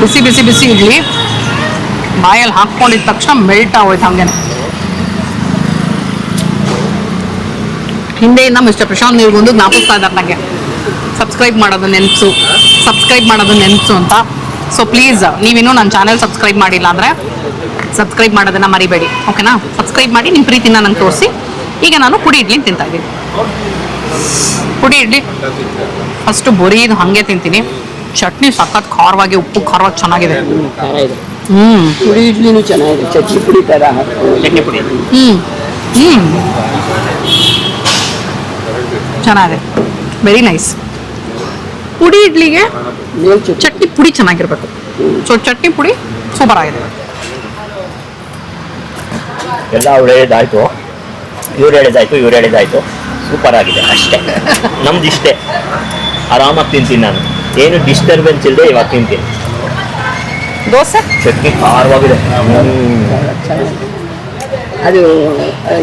ಬಿಸಿ ಬಿಸಿ ಬಿಸಿ ಇಡ್ಲಿ. ಬಾಯಲ್ಲಿ ಹಾಕ್ಕೊಂಡಿದ ತಕ್ಷಣ ಮೆಲ್ಟ್ ಆಗೋಯ್ತು ಹಂಗೇನೆ. ಹಿಂದೆಯಿಂದ ಮಿಸ್ಟರ್ ಪ್ರಶಾಂತ್ ನೀರ್ಗೊಂದು ಜ್ಞಾಪಿಸ್ತಾ ಇದ್ದಾರೆ ನನಗೆ ಸಬ್ಸ್ಕ್ರೈಬ್ ಮಾಡೋದು ನೆನಪು ಸಬ್ಸ್ಕ್ರೈಬ್ ಮಾಡೋದು ನೆನಪು ಅಂತ. ಸೊ ಪ್ಲೀಸ್ ನೀವಿನ್ನೂ ನನ್ನ ಚಾನೆಲ್ ಸಬ್ಸ್ಕ್ರೈಬ್ ಮಾಡಿಲ್ಲ ಅಂದರೆ ಸಬ್ಸ್ಕ್ರೈಬ್ ಮಾಡೋದನ್ನು ಮರಿಬೇಡಿ. ಓಕೆನಾ ಸಬ್ಸ್ಕ್ರೈಬ್ ಮಾಡಿ ನಿಮ್ಮ ಪ್ರೀತಿನ ನಂಗೆ ತೋರಿಸಿ. ಈಗ ನಾನು ಪುಡಿ ಇಡ್ಲಿ ತಿಂತಾ ಇದ್ದೀನಿ. ಪುಡಿ ಇಡ್ಲಿ? ಫಸ್ಟು ಬರೀದು ಹಾಗೆ ತಿಂತೀನಿ. ಚಟ್ನಿ ಸಖತ್ ಖಾರವಾಗಿ ಉಪ್ಪು ಖಾರವಾಗಿ ಚೆನ್ನಾಗಿದೆ. ಹ್ಞೂ ಪುಡಿ ಇಡ್ಲಿನೂ ಚೆನ್ನಾಗಿದೆ. ಚಟ್ನಿ ಪುಡಿ ಥರ ಚಟ್ನಿ ಪುಡಿ ಹ್ಮ್. ಹ್ಮ್. ಚೆನ್ನಾಗಿದೆ ವೆರಿ ನೈಸ್ ಪುಡಿ ಇಡ್ಲಿಗೆ ಚಟ್ನಿ ಪುಡಿ ಚೆನ್ನಾಗಿರ್ಬೇಕು. ಸೊ ಚಟ್ನಿ ಪುಡಿ ಸೂಪರ್ ಆಗಿದೆ. ಎಲ್ಲ ಅವ್ರು ಹೇಳಿದ್ದಾಯ್ತು ಇವ್ರು ಹೇಳಿದಾಯ್ತು ಇವ್ರು ಹೇಳಿದಾಯ್ತು. ಸೂಪರ್ ಆಗಿದೆ ಅಷ್ಟೇ. ನಮ್ದು ಇಷ್ಟೇ. ಆರಾಮಾಗಿ ತಿಂತೀನಿ ನಾನು. ಏನು ಡಿಸ್ಟರ್ಬೆನ್ಸ್ ಇಲ್ಲದೆ ಇವಾಗ ತಿಂತೀನಿ. ದೋಸೆ? ಚಟ್ನಿ ಖಾರವಾಗಿದೆ ಅದು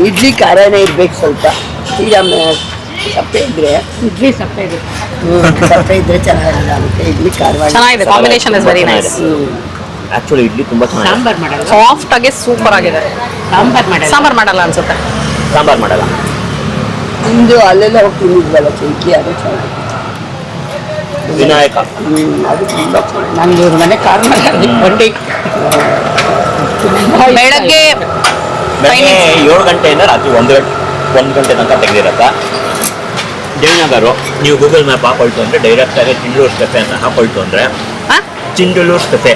ಇಡ್ಲಿ ಖಾರನೇ ಇರ್ಬೇಕು ಸ್ವಲ್ಪ. ಮ- ಸಪ್ಪೆ ಇದ್ರೆ? ಇಡ್ಲಿ ಸಪ್ಪೆ ಇದೆ ಸಪ್ಪೆ ಇದ್ರೆ ಚೆನ್ನಾಗಲ್ಲ ಅದಕ್ಕೆ ಇಡ್ಲಿ ಖಾರವಾಗಿ. ಚೆನ್ನಾಗಿದೆ combination is very nice actually idli ತುಂಬಾ ಚೆನ್ನಾಗಿದೆ. ಸಾಂಬಾರ್ ಮಾಡಲ್ಲ ಸಾಫ್ಟ್ ಆಗಿ ಸೂಪರ್ ಆಗಿದೆ. ಸಾಂಬಾರ್ ಮಾಡಲ್ಲ? ಸಾಂಬಾರ್ ಮಾಡಲ್ಲ ಅನ್ಸುತ್ತೆ. ಸಾಂಬಾರ್ ಮಾಡಲ್ಲ. ಇಂದು ಅಲ್ಲೆಲ್ಲ ಹೋಗಿ ತಿಂದಿದ್ವಲ್ಲ ಚಿಂಕಿ ಅದು ಚೆನ್ನಾಗಿ ವಿನಾಯಕ. ಅದು ತುಂಬ ನಂಗೆ ಇವ್ರ ಮನೆ ಕಾರ್ ಮಾಡಿ ಬಂಡಿ. ಬೆಳಗ್ಗೆ ಬೆಳಗ್ಗೆ ಏಳು ಗಂಟೆಯಿಂದ ರಾತ್ರಿ ಒಂದು ಗಂಟೆ ಒಂದು ಗಂಟೆ ತನಕ ತೆಗೆದಿರತ್ತ? ಜಯನಗರು ನೀವು ಗೂಗಲ್ ಮ್ಯಾಪ್ ಹಾಕೊಳ್ತು ಅಂದರೆ ಡೈರೆಕ್ಟಾಗಿ ಚಿಂಡೂರು ಕೆಫೆ ಅಂತ ಹಾಕೊಳ್ತು ಅಂದರೆ ಆ? ಚಿಂಡೂರು ಕೆಫೆ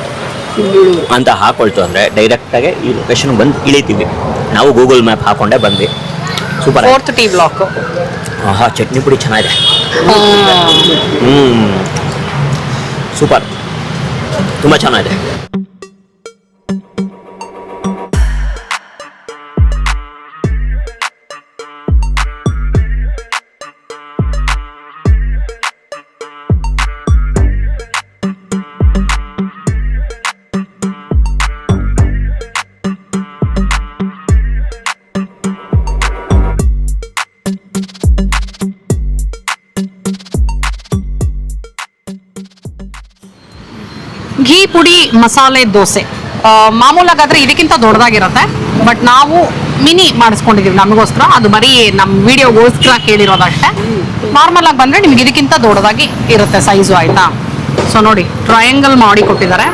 ಅಂತ ಹಾಕೊಳ್ತು ಅಂದರೆ ಡೈರೆಕ್ಟಾಗಿ ಈ ಲೊಕೇಶನ್ ಬಂದು ಇಳಿತೀವಿ. ನಾವು ಗೂಗಲ್ ಮ್ಯಾಪ್ ಹಾಕೊಂಡೆ ಬಂದ್ವಿ. ಸೂಪರ್ ಫೋರ್ತ್ ಟೀ ಬ್ಲಾಕ್ ಆಹಾ ಚಟ್ನಿ ಪುಡಿ ಚೆನ್ನಾಗಿದೆ. ಹ್ಞೂ ಸೂಪರ್ ತುಂಬ ಚೆನ್ನಾಗಿದೆ. ಪುಡಿ ಮಸಾಲೆ ದೋಸೆ. ಮಾಮೂಲಾಗಾದ್ರೆ ಇದಕ್ಕಿಂತ ದೊಡ್ಡದಾಗಿರುತ್ತೆ, ಬಟ್ ನಾವು ಮಿನಿ ಮಾಡಿಸ್ಕೊಂಡಿದೀವಿ ನಮಗೋಸ್ಕರ. ಅದು ಬರೀ ನಮ್ಮ ವಿಡಿಯೋಗೋಸ್ಕರ ಕೇಳಿರೋದಷ್ಟೇ. ನಾರ್ಮಲ್ ಆಗಿ ಬಂದ್ರೆ ನಿಮ್ಗೆ ಇದಕ್ಕಿಂತ ದೊಡ್ಡದಾಗಿ ಇರುತ್ತೆ ಸೈಜು, ಆಯಿತಾ? ಸೊ ನೋಡಿ, ಟ್ರಯಾಂಗಲ್ ಮಾಡಿ ಕೊಟ್ಟಿದ್ದಾರೆ.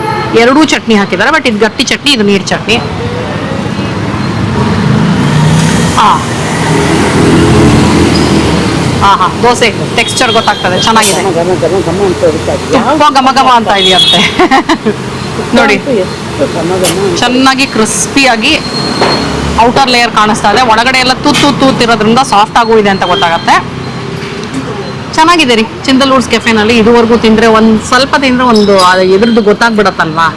ಎರಡೂ ಚಟ್ನಿ ಹಾಕಿದ್ದಾರೆ, ಬಟ್ ಇದು ಗಟ್ಟಿ ಚಟ್ನಿ, ಇದು ನೀರು ಚಟ್ನಿ. ಹಾ ಹಾ ಹಾ ದೋಸೆ ಟೆಕ್ಸ್ಚರ್ ಗೊತ್ತಾಗ್ತದೆ ಚೆನ್ನಾಗಿದೆ. ಗಮ ಘಮ ಘಮ ಅಂತ ಇದೆಯಂತೆ ನೋಡಿ. ಚೆನ್ನಾಗಿ ಕ್ರಿಸ್ಪಿಯಾಗಿ ಔಟರ್ ಲೇಯರ್ ಕಾಣಿಸ್ತಾ ಇದೆ. ಒಳಗಡೆ ಎಲ್ಲ ತೂತು ತೂತ್ ತೂತಿರೋದ್ರಿಂದ ಸಾಫ್ಟ್ ಆಗೂ ಇದೆ ಅಂತ ಗೊತ್ತಾಗತ್ತೆ. ಚೆನ್ನಾಗಿದೆ ರೀ. ಚಿಂದಲೂರ್ಸ್ ಕೆಫೆನಲ್ಲಿ ಇದುವರೆಗೂ ತಿಂದರೆ ಒಂದು ಸ್ವಲ್ಪ ತಿಂದರೆ ಒಂದು ಇದ್ರದ್ದು ಗೊತ್ತಾಗ್ಬಿಡತ್ತಲ್ವಾ?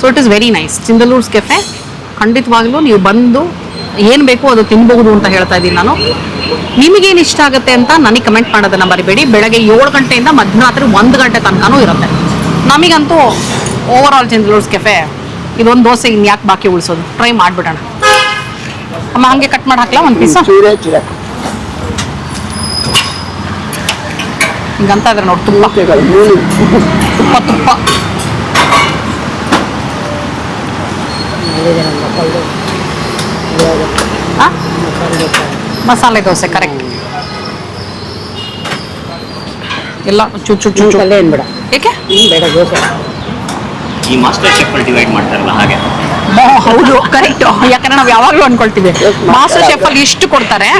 So it is very nice Chindalurs cafe ಖಂಡಿತವಾಗ್ಲೂ ನೀವು ಬಂದು ಏನು ಬೇಕೋ ಅದು ತಿನ್ಬಹುದು ಅಂತ ಹೇಳ್ತಾ ಇದ್ದೀನಿ ನಾನು. ನಿಮಗೇನು ಇಷ್ಟ ಆಗುತ್ತೆ ಅಂತ ನನಗೆ ಕಮೆಂಟ್ ಮಾಡೋದನ್ನ ಮರಿಬೇಡಿ. ಬೆಳಗ್ಗೆ ಏಳು ಗಂಟೆಯಿಂದ ಮಧ್ಯರಾತ್ರಿ ಒಂದು ಗಂಟೆ ತನಕನೂ ಇರುತ್ತೆ. ನಮಗಂತೂ ಓವರ್ ಆಲ್ ಕೆಫೆ ಇದೊಂದು ದೋಸೆ ಇನ್ಯಾಕೆ ಬಾಕಿ ಉಳಿಸೋದು? ಟ್ರೈ ಮಾಡಿಬಿಡೋಣ. ಅಮ್ಮ ಹಂಗೆ ಕಟ್ ಮಾಡಿ ಹಾಕ್ಲಾ ಒಂದು ಪೀಸ ಚೂರೇ ಚೂರ. ಹಿಂಗಂತ ಇದ್ರೆ ನೋಡಿ ತುಂಬ ತುಪ್ಪ ತುಪ್ಪ. ಮಾಡಿದೆ ಮಸಾಲೆ ದೋಸೆ ಕರೆಕ್ಟ್ ಎಲ್ಲ ಚೂ ಚೂ ಚೂ ಚೂ. ಏನು ಏನ್ಬೇಡ ಏಕೆ? ಬೇಡ ದೋಸೆ. ಈ ಮಾಸ್ಟರ್ ಶೆಫ್ ಡಿವೈಡ್ ಮಾಡ್ತಾರಲ್ಲ ಹಾಗೆ? ಹೌದು ಕರೆಕ್ಟ್ ಯಾಕಂದ್ರೆ ನಾವು ಯಾವಾಗಲೂ ಅನ್ಕೊಳ್ತೀವಿ. ಮಾಸ್ಟರ್ ಶೆಫ್ ಅಲ್ಲಿ ಇಷ್ಟು ಕೊಡ್ತಾರೆ.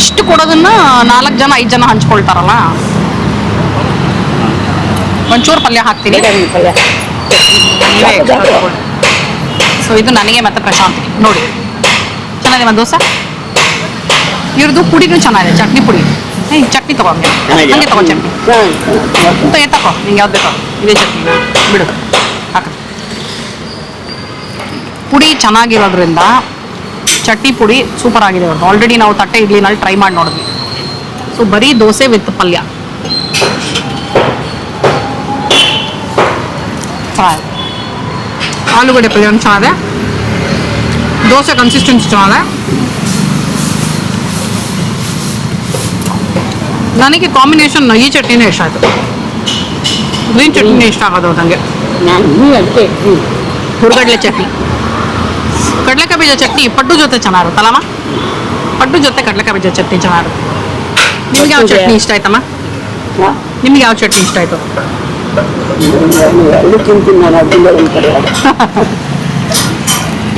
ಇಷ್ಟು ಕೊಡೋದನ್ನ ನಾಲ್ಕು ಜನ ಐದು ಜನ ಹಂಚ್ಕೊಳ್ತಾರಲ್ಲ? ಒಂಚೂರು ಪಲ್ಯ ಹಾಕ್ತೀನಿ. ಸೊ ಇದು ನನಗೆ ಮತ್ತೆ ಪ್ರಶಾಂತಿ ನೋಡಿ. ಚೆನ್ನಾಗಿದೆ ದೋಸೆ? ಇವ್ರದ್ದು ಪುಡಿನೂ ಚೆನ್ನಾಗಿದೆ. ಚಟ್ನಿ ಪುಡಿ. ಏ ಚಟ್ನಿ ತಗೋ ಹಂಗೆ? ಹಂಗೆ ತಗೋ ಚಟ್ನಿ. ಚೆನ್ನಾಗಿ ತಗೋ? ನಿಂಗೆ ಯಾವ್ದು ಬೇಕೋ? ಇದೇ ಚಟ್ನಿ. ಬಿಡು. ಹಾಕ. ಪುಡಿ ಚೆನ್ನಾಗಿರೋದ್ರಿಂದ ಚಟ್ನಿ ಪುಡಿ ಸೂಪರ್ ಆಗಿದೆ ಅವ್ರದ್ದು ಆಲ್ರೆಡಿ ನಾವು ತಟ್ಟೆ ಇಡ್ಲಿನಲ್ಲಿ ಟ್ರೈ ಮಾಡಿ ನೋಡಿದ್ವಿ. ಸೊ ಬರೀ ದೋಸೆ ವಿತ್ ಪಲ್ಯ. ಚೆನ್ನಾಗಿದೆ. ಆಲೂಗಡ್ಡೆ ಪಲ್ಯ ಚೆನ್ನಾಗಿದೆ. ದೋಸೆ ಕನ್ಸಿಸ್ಟೆನ್ಸಿ ಚೆನ್ನಾಗಿದೆ. ನನಗೆ ಕಾಂಬಿನೇಷನ್ ಈ ಚಟ್ನಿನೇ ಇಷ್ಟ ಆಯಿತು ಗ್ರೀನ್ ಚಟ್ನಿನೇ ಇಷ್ಟ ಆಗೋದು ನನಗೆ ನಾನು ಇನ್ನೂ ಅದಕ್ಕೆ ಹ್ಞೂ ಹುರ್ಗಡ್ಲೆ ಚಟ್ನಿ ಕಡಲೆಕಾಯಿ ಬೀಜ ಚಟ್ನಿ ಪಡ್ಡು ಜೊತೆ ಚೆನ್ನಾಗಿರುತ್ತಲ್ಲಮ್ಮ ಪಡ್ಡು ಜೊತೆ ಕಡಲೆಕಾಯಿ ಬೀಜ ಚಟ್ನಿ ಚೆನ್ನಾಗಿರುತ್ತೆ ನಿಮ್ಗೆ ಯಾವ ಚಟ್ನಿ ಇಷ್ಟ ಆಯ್ತಮ್ಮ ಹಾಂ ನಿಮ್ಗೆ ಯಾವ ಚಟ್ನಿ ಇಷ್ಟ ಆಯ್ತು ಎಲ್ಲೂ ತಿಂತೀನಿ ನಾನು ಅದರಿಂದ ಒಂದು ಕಡೆ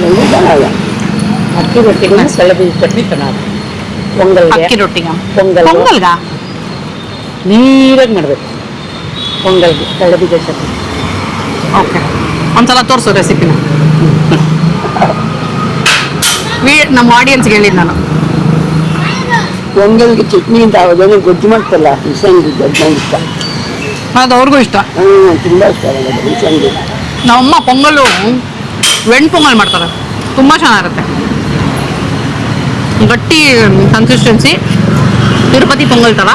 ಎಲ್ಲೂ ಚೆನ್ನಾಗ ಅಕ್ಕಿ ರೊಟ್ಟಿಗೆ ಸೆಳಬೀಜ ಚಟ್ನಿ ಚೆನ್ನಾಗಿ ಪೊಂಗಲ್ಗೆ ಅಕ್ಕಿ ರೊಟ್ಟಿಗ ಪೊಂಗಲ್ ಪೊಂಗಲ್ಗ ನೀರಾಗಿ ಮಾಡಬೇಕು. ಪೊಂಗಲ್ಗೆ ಸೆಳಬೀಜ ಚಟ್ನಿ ಓಕೆ ಒಂದ್ಸಲ ತೋರಿಸು ರೆಸಿಪಿನ ನಮ್ಮ ಆಡಿಯನ್ಸ್ಗೆ ಹೇಳಿದ್ದು ನಾನು. ಪೊಂಗಲ್ಗೆ ಚಟ್ನಿ ಅಂತ ಅವಾಗ ಗೊಜ್ಜು ಮಾಡ್ತಲ್ಲ ಹುಸಂಗಿ ಗೊಜ್ಜು ಇಷ್ಟ. ಅದು ಅವ್ರಿಗೂ ಇಷ್ಟ. ಹ್ಞೂ ತುಂಬ ಇಷ್ಟ ಹುಸಂಗಿ ನಮ್ಮಮ್ಮ ಪೊಂಗಲ್ಲು ವೆಣ್ ಪೊಂಗಲ್ ಮಾಡ್ತಾರೆ. ತುಂಬ ಚೆನ್ನಾಗಿರುತ್ತೆ. ಗಟ್ಟಿ ಕನ್ಸಿಸ್ಟೆನ್ಸಿ ತಿರುಪತಿ ಪೊಂಗಲ್ ಥರ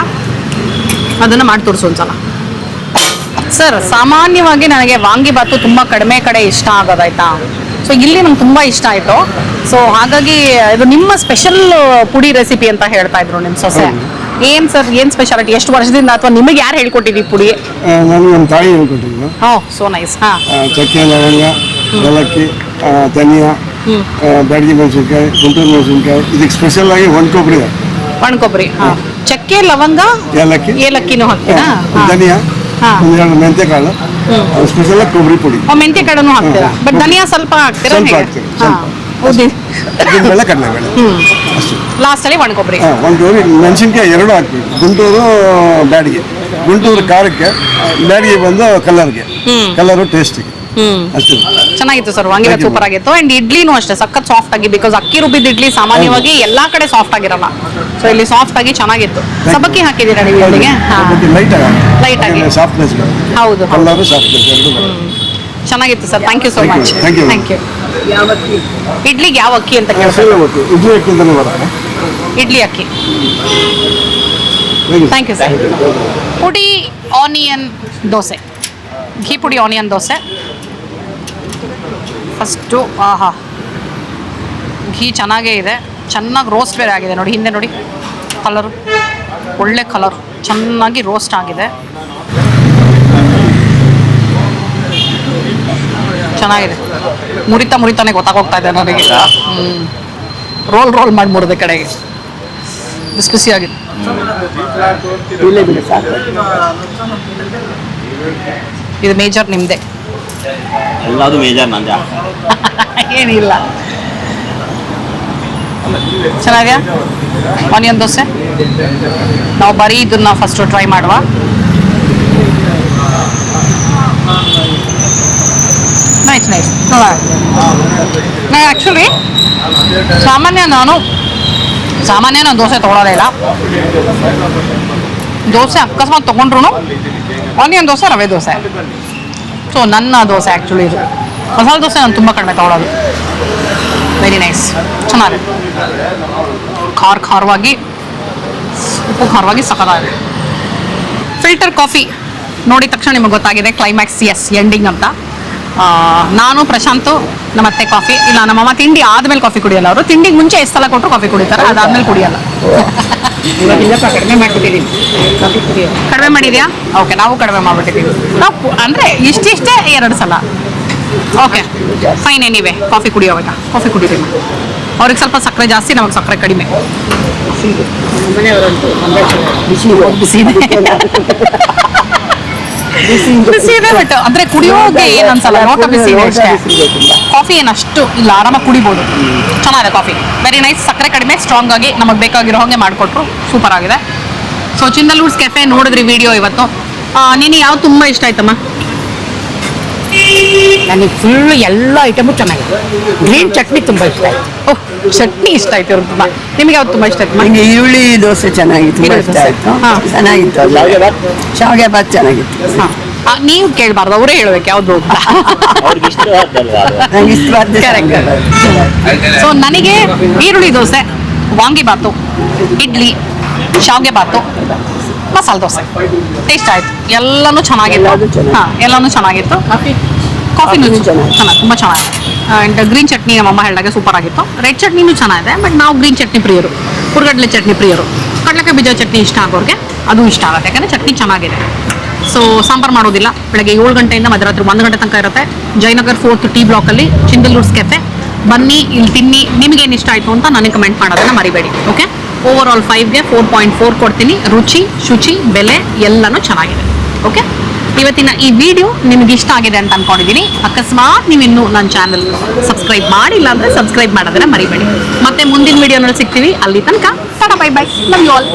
ಅದನ್ನು ಮಾಡಿ ತೋರಿಸು ಒಂದ್ಸಲ. ಸರ್ ಸಾಮಾನ್ಯವಾಗಿ ನನಗೆ ವಾಂಗಿಬಾತು ತುಂಬ ಕಡಿಮೆ ಕಡೆ ಇಷ್ಟ ಆಗೋದಾಯ್ತಾ ಸೊ ಇಲ್ಲಿ ನಂಗೆ ತುಂಬ ಇಷ್ಟ ಆಯಿತು. ಸೊ ಹಾಗಾಗಿ ಇದು ನಿಮ್ಮ ಸ್ಪೆಷಲ್ ಪುಡಿ ರೆಸಿಪಿ ಅಂತ ಹೇಳ್ತಾ ಇದ್ರು ನಿಮ್ಮ ಸೊಸೆ. ಏನು ಸರ್ ಏನು ಸ್ಪೆಷಾಲಿಟಿ ಎಷ್ಟು ವರ್ಷದಿಂದ ಅಥವಾ ನಿಮಗೆ ಯಾರು ಹೇಳ್ಕೊಟ್ಟಿದ್ದೀವಿ ಪುಡಿ? ನನಗೆ ನಮ್ಮ ತಾಯಿ ಓ ಸೋ ನೈಸ್ ಹಾಂ. ಚಕ್ಕೆ ಲವಂಗ ಏಲಕ್ಕಿ ಧನಿಯಾ ಬ್ಯಾಡಗಿ ಮೆಣಸಿನ್ಕಾಯಿ ಗುಂಟೂರು ಮೆಣಸಿನ್ಕಾಯಿ. ಇದಕ್ಕೆ ಸ್ಪೆಷಲ್ ಆಗಿ ಒಣ ಕೊಬ್ಬರಿ ಒಣ ಕೊಬ್ಬರಿ ಹಾಂ. ಚಕ್ಕೆ ಲವಂಗ ಏಲಕ್ಕಿ. ಏಲಕ್ಕಿನೂ ಹಾಕ್ತೀರಾ? ಧನಿಯಾ. ಒಂದೆರಡು ಮೆಂತೆ ಕಾಳು ಸ್ಪೆಷಲ್ ಕೊಬ್ಬರಿ ಪುಡಿ. ಮೆಂತ್ಯ ಕಾಳನ್ನು ಹಾಕ್ತೀರಾ? ಬಟ್ ಧನಿಯಾ ಸ್ವಲ್ಪ ಹಾಕ್ತೀರಾ ಸ್ವಲ್ಪ ಹಾಕ್ತೀವಿ, ಕಡಲೆಬೇಳೆ ಹ್ಞೂ ಅಷ್ಟೇ. ಲಾಸ್ಟಲ್ಲಿ ಒಣ ಕೊಬ್ಬರಿ ಒಂದು ಮೆಣಸಿನ್ಕಾಯಿ ಎರಡು ಹಾಕ್ಬೇಕು ಗುಂಟೂರು ಬ್ಯಾಡಿಗೆ. ಗುಂಟೂರು ಖಾರಕ್ಕೆ ಬ್ಯಾಡಿಗೆ ಬಂದು ಕಲರ್ಗೆ. ಕಲರು ಟೇಸ್ಟಿಗೆ ಅಷ್ಟೇ. ಚೆನ್ನಾಗಿತ್ತು ಸರ್ ವಾಂಗಿಬಾತ್ ಸೂಪರ್ ಆಗಿತ್ತು. ಅಂಡ್ ಇಡ್ಲಿನೂ ಅಷ್ಟೇ ಸಖತ್ ಸಾಫ್ಟ್ ಆಗಿ ಬಿಕಾಸ್ ಅಕ್ಕಿ ರುಬ್ಬಿದ ಇಡ್ಲಿ ಸಾಮಾನ್ಯವಾಗಿ ಎಲ್ಲಾ ಕಡೆ ಸಾಫ್ಟ್ ಆಗಿರಲ್ಲ. ಸೊ ಇಲ್ಲಿ ಸಾಫ್ಟ್ ಆಗಿ ಚೆನ್ನಾಗಿತ್ತು. ಸಬಕ್ಕಿ ಹಾಕಿದ್ದೀರಾ ನೀವು ಇಡ್ಲಿಗೆ ಹಾಂ. ಲೈಟ್ Light ಆಗಿ. ಸಾಫ್ಟ್ನೆಸ್ ಹೌದು ಸಾಫ್ಟ್ನೆಸ್ ಎರಡು ಚೆನ್ನಾಗಿತ್ತು sir thank you so much thank you. Thank you ಇಡ್ಲಿಗೆ ಯಾವ ಅಕ್ಕಿ ಅಂತ ಇಡ್ಲಿ ಅಕ್ಕಿ ಹೇಗೆ thank you sir podi onion dosa. Ghee podi onion dosa. First ಆಹಾ. ಘೀ ಚೆನ್ನಾಗೇ ಇದೆ. ಚೆನ್ನಾಗಿ ರೋಸ್ಟ್ ಬೇರೆ ಆಗಿದೆ ನೋಡಿ ಹಿಂದೆ ನೋಡಿ. ಕಲರು ಒಳ್ಳೆ ಕಲರ್ ಚೆನ್ನಾಗಿ ರೋಸ್ಟ್ ಆಗಿದೆ. ಚೆನ್ನಾಗಿದೆ. ಮುರಿತಾ ಮುರಿತಾನೆ ಗೊತ್ತಾಗೋಗ್ತಾ ಇದೆ ನನಗೆ ಹ್ಮ್. ರೋಲ್ ರೋಲ್ ಮಾಡಿ ಮುರಿದೆ ಕಡೆಗೆ. ಬಿಸಿ ಬಿಸಿಯಾಗಿದೆ ಇದು ಮೇಜರ್ ನಿಮ್ಮದೇ ಎಲ್ಲದು ಬೇಜಾರು ನಂದ ಏನಿಲ್ಲ. ಚೆನ್ನಾಗ್ಯಾ? ಆನಿಯನ್ ದೋಸೆ? ನಾವು ಬರೀ ಇದನ್ನ ಫಸ್ಟು ಟ್ರೈ ಮಾಡುವ. ನೈಸ್ ನೈಸ್ ನಾನು ಆ್ಯಕ್ಚುಲಿ ಸಾಮಾನ್ಯ ನಾನು ಸಾಮಾನ್ಯ ನಾನು ದೋಸೆ ತೊಗೊಳೋದೇ ಇಲ್ಲ. ದೋಸೆ ಅಕಸ್ಮಾತ್ ತೊಗೊಂಡ್ರು ಆನಿಯನ್ ದೋಸೆ, ರವೆ ದೋಸೆ. ಸೊ ನನ್ನ ದೋಸೆ ಆ್ಯಕ್ಚುಲಿ ಇದು. ಮಸಾಲೆ ದೋಸೆ ನಾನು ತುಂಬ ಕಡಿಮೆ ತೊಗೊಳೋದು. ವೆರಿ ನೈಸ್ ಚೆನ್ನಾಗಿದೆ. ಖಾರ ಖಾರವಾಗಿ, ಉಪ್ಪು ಖಾರವಾಗಿ ಸಖತ್ತಾಗಿದೆ. ಫಿಲ್ಟರ್ ಕಾಫಿ ನೋಡಿದ ತಕ್ಷಣ ನಿಮಗೆ ಗೊತ್ತಾಗಿದೆ ಕ್ಲೈಮ್ಯಾಕ್ಸ್ ಎಸ್ ಎಂಡಿಂಗ್ ಅಂತ. ನಾನು, ಪ್ರಶಾಂತು ನಮ್ಮ ಅತ್ತೆ ಕಾಫಿ ಇಲ್ಲ ನಮ್ಮಮ್ಮ ತಿಂಡಿ ಆದಮೇಲೆ ಕಾಫಿ ಕುಡಿಯಲ್ಲ ಅವರು. ತಿಂಡಿಗೆ ಮುಂಚೆ ಎಷ್ಟು ಸಲ ಕೊಟ್ಟರು ಕಾಫಿ ಕುಡಿತಾರೆ, ಅದಾದ್ಮೇಲೆ ಕುಡಿಯಲ್ಲ. ಕಡಿಮೆ ಮಾಡ್ಬಿಟ್ಟಿದ್ದೀನಿ ಕಡಿಮೆ ಮಾಡಿದ್ಯಾ? ಓಕೆ ನಾವು ಕಡಿಮೆ ಮಾಡ್ಬಿಟ್ಟಿದ್ದೀವಿ ನಾವು ಅಂದ್ರೆ ಇಷ್ಟಿಷ್ಟೇ ಎರಡು ಸಲ. ಓಕೆ ಫೈನ್ ಎನಿವೆ ಕಾಫಿ ಕುಡಿಯೋವಾಗ ಕಾಫಿ ಕುಡಿತೀವಿ ಅವ್ರಿಗೆ ಸ್ವಲ್ಪ ಸಕ್ಕರೆ ಜಾಸ್ತಿ ನಮಗೆ ಸಕ್ಕರೆ ಕಡಿಮೆ. ಬಿಸಿ ಇದೆ. ಬಿಸಿ ಬಿಸಿ ಇದೆ ಬಟ್ ಅಂದ್ರೆ ಕುಡಿಯೋಕೆ ಏನ್ ಅನ್ಸಲ್ಲ ನೋಟ ಬಿಸಿ ಇದೆ ಅಷ್ಟೇ. ಕಾಫಿ ಏನು ಅಷ್ಟು ಇಲ್ಲ ಆರಾಮಾಗಿ ಕುಡಿಬೋದು. ಚೆನ್ನಾಗಿದೆ ಕಾಫಿ. ವೆರಿ ನೈಸ್ ಸಕ್ಕರೆ ಕಡಿಮೆ ಸ್ಟ್ರಾಂಗ್ ಆಗಿ ನಮಗೆ ಬೇಕಾಗಿರೋ ಹಾಗೆ ಮಾಡಿಕೊಟ್ರು. ಸೂಪರ್ ಆಗಿದೆ. ಸೊ ಚಿಂದಲೂರ್ಸ್ ಕೆಫೆ ನೋಡಿದ್ರಿ ವಿಡಿಯೋ ಇವತ್ತು. ನೀನು ಯಾವ್ದು ತುಂಬಾ ಇಷ್ಟ ಆಯ್ತಮ್ಮ? ನನಗೆ ಫುಲ್ಲು ಎಲ್ಲ ಐಟಮು ಚೆನ್ನಾಗಿದೆ ಗ್ರೀನ್ ಚಟ್ನಿ ತುಂಬ ಇಷ್ಟ ಆಯ್ತು. ಓಹ್ ಚಟ್ನಿ ಇಷ್ಟ ಆಯ್ತು ಅವ್ರು ತುಂಬ. ನಿಮಗೆ ಯಾವ್ದು ತುಂಬ ಇಷ್ಟ ಆಯ್ತು ನನಗೆ ಈರುಳ್ಳಿ ದೋಸೆ ಚೆನ್ನಾಗಿತ್ತು ಈರುಳ್ಳಿ ಇಷ್ಟ ದೋಸೆ. ಆಯ್ತು. ಹಾ. ಚೆನ್ನಾಗಿತ್ತು. ಶಾವಿಗೆ ಬಾತ್? ಚೆನ್ನಾಗಿತ್ತು. ಹಾಂ. ನೀವು ಕೇಳಬಾರ್ದು ಅವರೇ ಹೇಳ್ಬೇಕು ಯಾವ್ದು ಅಂತ. ಅವ್ರಿಗೆ ಇಷ್ಟವಾದಲ್ವಾ ಅದು? ನಂಗೆ ಇಷ್ಟವಾದ Correct. ಸೊ ನನಗೆ ಈರುಳ್ಳಿ ದೋಸೆ ವಾಂಗಿ ಬಾತು ಇಡ್ಲಿ ಶಾವಿಗೆ ಬಾತು ಮಸಾಲೆ ದೋಸೆ. ಟೇಸ್ಟ್ ಆಯ್ತು. ಎಲ್ಲನೂ ಚೆನ್ನಾಗಿತ್ತು. ಎಲ್ಲದೂ ಚೆನ್ನಾಗಿ. ಹಾಂ ಎಲ್ಲನೂ ಚೆನ್ನಾಗಿತ್ತು. ಕಾಫಿನೂ ಚೆನ್ನಾಗಿ. ತುಂಬ ಚೆನ್ನಾಗಿದೆ. ಆ್ಯಂಡ್ ಗ್ರೀನ್ ಚಟ್ನಿ ನಮ್ಮಮ್ಮ ಹೇಳಿದಾಗೆ ಸೂಪರ್ ಆಗಿತ್ತು. ರೆಡ್ ಚಟ್ನಿನೂ ಚೆನ್ನಾಗಿದೆ ಬಟ್ ನಾವು ಗ್ರೀನ್ ಚಟ್ನಿ ಪ್ರಿಯರು. ಹುರ್ಗಡ್ಲೆ ಚಟ್ನಿ ಪ್ರಿಯರು. ಕಡಲೆಕಾಯಿ ಬೀಜ ಚಟ್ನಿ ಇಷ್ಟ ಆಗೋರಿಗೆ ಅದು ಇಷ್ಟ ಆಗುತ್ತೆ. ಯಾಕಂದರೆ ಚಟ್ನಿ ಚೆನ್ನಾಗಿದೆ. ಸೊ ಸಾಂಬಾರು ಮಾಡೋದಿಲ್ಲ. ಬೆಳಗ್ಗೆ ಏಳು ಗಂಟೆಯಿಂದ ಮಧ್ಯರಾತ್ರಿ ಒಂದು ಗಂಟೆ ತನಕ ಇರುತ್ತೆ. ಜಯನಗರ್ ಫೋರ್ತ್ ಟಿ ಬ್ಲಾಕಲ್ಲಿ ಚಿಂದಲೂರ್ಸ್ ಕೆಫೆ ಬನ್ನಿ ಇಲ್ಲಿ ತಿನ್ನಿ. ನಿಮಗೇನು ಇಷ್ಟ ಆಯಿತು ಅಂತ ನನಗೆ ಕಮೆಂಟ್ ಮಾಡೋದನ್ನ ಮರಿಬೇಡಿ. ಓಕೆ ಓವರ್ ಆಲ್ ಫೈವ್ಗೆ ಫೋರ್ ಪಾಯಿಂಟ್ ಫೋರ್ ಕೊಡ್ತೀನಿ. ರುಚಿ ಶುಚಿ ಬೆಲೆ ಎಲ್ಲನೂ ಚೆನ್ನಾಗಿದೆ. ಓಕೆ ಇವತ್ತಿನ ಈ ವಿಡಿಯೋ ನಿಮ್ಗೆ ಇಷ್ಟ ಆಗಿದೆ ಅಂತ ಅನ್ಕೊಂಡಿದ್ದೀನಿ ಅಕಸ್ಮಾತ್ ನೀವು ಇನ್ನೂ ನನ್ನ ಚಾನಲ್ ಸಬ್ಸ್ಕ್ರೈಬ್ ಮಾಡಿಲ್ಲ ಅಂದರೆ ಸಬ್ಸ್ಕ್ರೈಬ್ ಮಾಡೋದನ್ನ ಮರಿಬೇಡಿ. ಮತ್ತೆ ಮುಂದಿನ ವಿಡಿಯೋನಲ್ಲಿ ಸಿಗ್ತೀವಿ. ಅಲ್ಲಿ ತನಕ tata bye bye love you all